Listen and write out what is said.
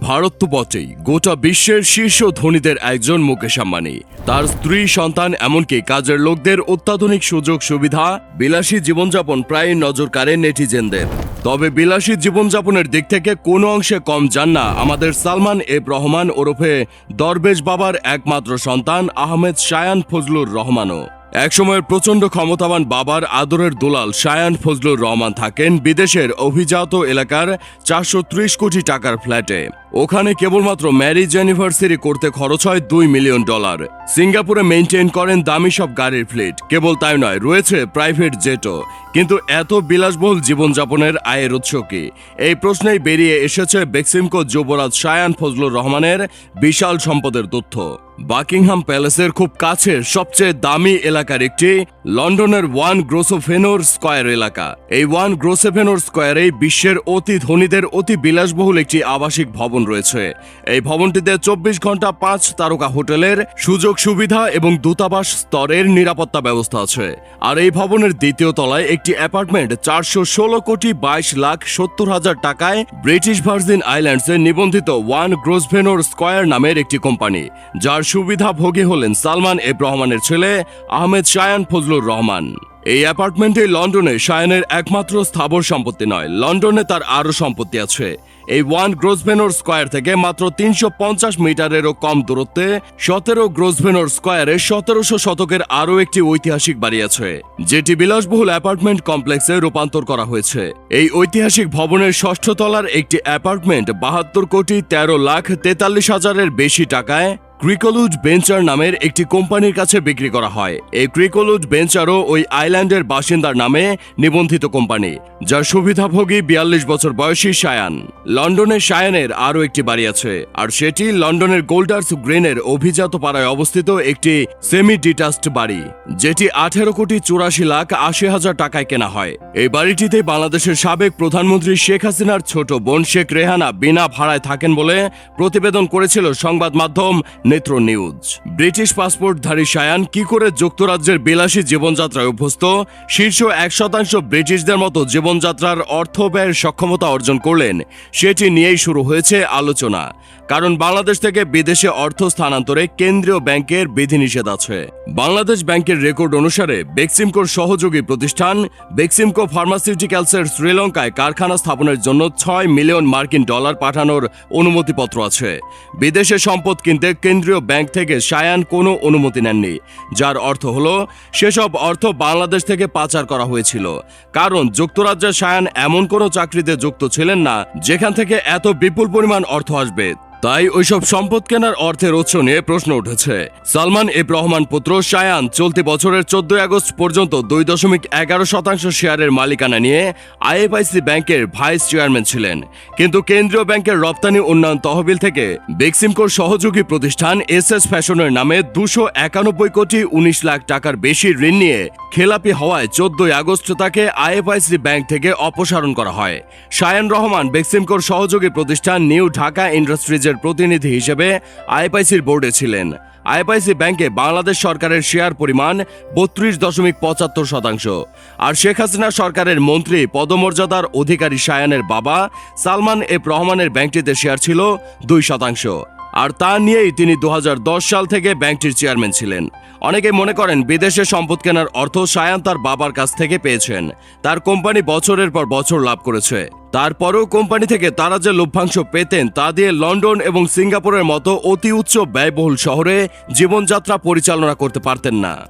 ভারত তো বটেই। গোটা বিশ্বের শীর্ষ ধনীদের একজন মুকেশ আম্বানি। তার স্ত্রী, সন্তান, এমনকি কাজের লোকদের অত্যাধুনিক সুযোগ সুবিধা, বিলাসী জীবনযাপন প্রায় নজর কাড়ে নেটিজেনদের। তবে বিলাসী জীবনযাপনের দিক থেকে কোনো অংশে কম যান না আমাদের সালমান এব রহমান ওরফে দরবেশ বাবার একমাত্র সন্তান আহমেদ শায়ান ফজলুর রহমানও। একসময়ের প্রচণ্ড ক্ষমতাবান বাবার আদরের দুলাল শায়ান ফজলুর রহমান থাকেন বিদেশের অভিজাত এলাকার চারশো ত্রিশ কোটি টাকার ফ্ল্যাটে। ওখানে কেবলমাত্র ম্যারিজ অ্যানিভার্সারি করতে খরচ হয় দুই মিলিয়ন ডলার। সিঙ্গাপুরে মেনটেন করেন দামি সব গাড়ির ফ্লিট কেবল তাই নয়, রয়েছে প্রাইভেট জেটও। কিন্তু এত বিলাসবহুল জীবনযাপনের আয়ের উৎস কি? এই প্রশ্নেই বেরিয়ে এসেছে বেক্সিমকো যুবরাজ শায়ান ফজলুর রহমানের বিশাল সম্পদের তথ্য। বাকিংহাম প্যালেসের খুব কাছের সবচেয়ে দামি এলাকার একটি লন্ডনের ওয়ান গ্রোসোফেনোর স্কয়ার এলাকা। এই ওয়ান গ্রোসোফেনোর স্কয়ারে বিশ্বের অতি ধনীদের অতি বিলাসবহুল একটি আবাসিক ভবন রয়েছে। এই ভবনটিতে চব্বিশ ঘণ্টা পাঁচ তারকা হোটেলের সুযোগ সুবিধা এবং দূতাবাস স্তরের নিরাপত্তা ব্যবস্থা আছে। আর এই ভবনের দ্বিতীয় তলায় একটি অ্যাপার্টমেন্ট চারশো ষোলো কোটি বাইশ লাখ সত্তর হাজার টাকায় ব্রিটিশ ভার্জিন আইল্যান্ডসে নিবন্ধিত ওয়ান গ্রোসভেনোর স্কয়ার নামের একটি কোম্পানি, যার সুবিধাভোগী হলেন সালমান এব রহমানের ছেলে আহমেদ শায়ান রহমান। এই অ্যাপার্টমেন্টে লন্ডনে শায়ানের একমাত্র স্থাবর সম্পত্তি নয়, লন্ডনে তার আরও সম্পত্তি আছে। এই ওয়ান গ্রোসভেনোর স্কয়ার থেকে মাত্র তিনশো পঞ্চাশ মিটারেরও কম দূরত্বে সতেরো গ্রোসভেনোর স্কয়ারে সতেরোশো শতকের আরও একটি ঐতিহাসিক বাড়ি আছে, যেটি বিলাসবহুল অ্যাপার্টমেন্ট কমপ্লেক্সে রূপান্তর করা হয়েছে। এই ঐতিহাসিক ভবনের ষষ্ঠ তলার একটি অ্যাপার্টমেন্ট বাহাত্তর কোটি তেরো লাখ তেতাল্লিশ হাজারের বেশি টাকায় ক্রিকোলুজ বেঞ্চার নামের একটি কোম্পানির কাছে বিক্রি করা হয়। এই ক্রিকোলুজ বেঞ্চারও ওই আইল্যান্ডের বাসিন্দার নামে নিবন্ধিত কোম্পানি, যার সুবিধাভোগী বিয়াল্লিশ বছর বয়সী শায়ান। লন্ডনে শায়ানের আরও একটি বাড়ি আছে, আর সেটি লন্ডনের গোল্ডার্স গ্রেনের অভিজাত পাড়ায় অবস্থিত একটি সেমি ডিটাচড বাড়ি, যেটি আঠেরো কোটি চুরাশি লাখ আশি হাজার টাকায় কেনা হয়। এই বাড়িটিতে বাংলাদেশের সাবেক প্রধানমন্ত্রী শেখ হাসিনার ছোট বোন শেখ রেহানা বিনা ভাড়ায় থাকেন বলে প্রতিবেদন করেছিল সংবাদ মাধ্যম নেত্র নিউজ। ব্রিটিশ পাসপোর্টধারী সায়ান কি করে যুক্তরাজ্যের বিলাসী জীবনযাত্রায় অভ্যস্ত? শীর্ষ এক শতাংশ ব্রিটিশদের মতো জীবনযাত্রার অর্থ ব্যয়ের সক্ষমতা অর্জন করলেন। সেটি নিয়েই শুরু হয়েছে আলোচনা। কারণ বাংলাদেশ থেকে বিদেশে অর্থ স্থানান্তরে কেন্দ্রীয় ব্যাংকের বিধিনিষেধ আছে। বাংলাদেশ ব্যাংকের রেকর্ড অনুসারে বেক্সিমকোর সহযোগী প্রতিষ্ঠান বেক্সিমকো ফার্মাসিউটিক্যালসের শ্রীলঙ্কায় কারখানা স্থাপনের জন্য ছয় মিলিয়ন মার্কিন ডলার পাঠানোর অনুমতিপত্র আছে। বিদেশে সম্পদ কিনতে কেন্দ্রীয় ব্যাংক থেকে সায়ান কোনো অনুমতি নেননি, যার অর্থ হল, সেসব অর্থ বাংলাদেশ থেকে পাচার করা হয়েছিল। কারণ যুক্তরাজ্যের সায়ান এমন কোনো চাকরিতে যুক্ত ছিলেন না, যেখান থেকে এত বিপুল পরিমাণ অর্থ আসবে। তাই ওইসব সম্পদ কেনার অর্থের উৎস নিয়ে প্রশ্ন উঠেছে। সালমান এব রহমান পুত্র শায়ান চলতি বছরের চোদ্দই আগস্ট পর্যন্ত দুই দশমিক এগারো শতাংশ শেয়ারের মালিকানা নিয়ে আইএফআইসি ব্যাংকের ভাইস চেয়ারম্যান ছিলেন। কিন্তু কেন্দ্রীয় ব্যাংকের রপ্তানি উন্নয়ন তহবিল থেকে বেক্সিমকোর সহযোগী প্রতিষ্ঠান এস এস ফ্যাশনের নামে দুশো একানব্বই কোটি উনিশ লাখ টাকার বেশি ঋণ নিয়ে খেলাপি হওয়ায় চোদ্দই আগস্ট তাকে আইএফআইসি ব্যাংক থেকে অপসারণ করা হয়। শায়ান রহমান বেক্সিমকোর সহযোগী প্রতিষ্ঠান নিউ ঢাকা ইন্ডাস্ট্রিজের প্রতিনিধি হিসেবে আইপাইসির বোর্ডে ছিলেন। আইপাইসি ব্যাংকে বাংলাদেশ সরকারের শেয়ার পরিমাণ বত্রিশ দশমিক পঁচাত্তর শতাংশ। আর শেখ হাসিনা সরকারের মন্ত্রী পদমর্যাদার অধিকারী শায়ানের বাবা সালমান এফ রহমানের ব্যাংকটিতে শেয়ার ছিল দুই শতাংশ। আর তা নিয়েই তিনি দু হাজার দশ সাল থেকে ব্যাংকটির চেয়ারম্যান ছিলেন। অনেকে মনে করেন বিদেশে সম্পদ কেনার অর্থ সায়ান তার বাবার কাছ থেকে পেয়েছেন। তার কোম্পানি বছরের পর বছর লাভ করেছে। তারপরেও কোম্পানি থেকে তারা যে লভ্যাংশ পেতেন তা দিয়ে লন্ডন এবং সিঙ্গাপুরের মতো অতি উচ্চ ব্যয়বহুল শহরে জীবনযাত্রা পরিচালনা করতে পারতেন না।